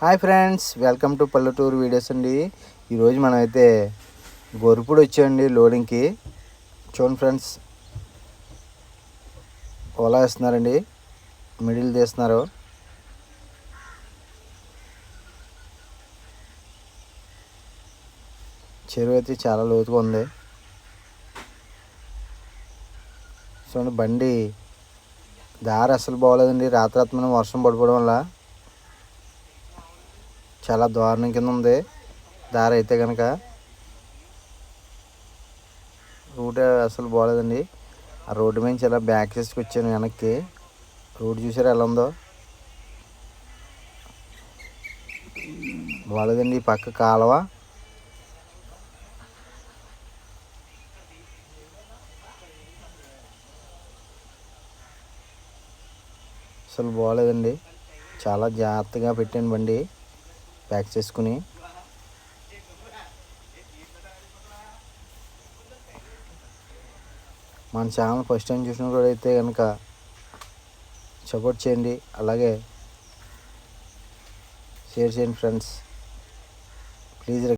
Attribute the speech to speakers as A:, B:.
A: Hi friends welcome to పల్లెటూరు videos అండి. ఈరోజు మనమైతే గొరుపుడు వచ్చామండి లోడింగ్కి. చూడండి ఫ్రెండ్స్ ఓలా వేస్తున్నారండి. మిడిల్ తీస్తున్నారు. చెరువు అయితే చాలా లోతుగా ఉంది. చూడండి బండి దారి అసలు బాగోలేదండి. రాత్రాత్మన వర్షం పడిపోవడం వల్ల. చాలా దారుణం కింద ఉంది. దారి అయితే కనుక రూట్ అసలు బాగలేదండి ఆ రోడ్డు మీద ఇలా బ్యాక్ చేసుకొచ్చాను వెనక్కి. రోడ్డు చూసారా ఎలా ఉందో? బాగలేదండి పక్క కాలువ. అసలు బాగలేదండి చాలా జాగ్రత్తగా పెట్టాను బండి. ప్యాక్ చేసుకుని. మన ఛానల్ ఫస్ట్ టైం చూసిన కూడా అయితే కనుక సపోర్ట్ చేయండి. అలాగే షేర్ చేయండి ఫ్రెండ్స్. ప్లీజ్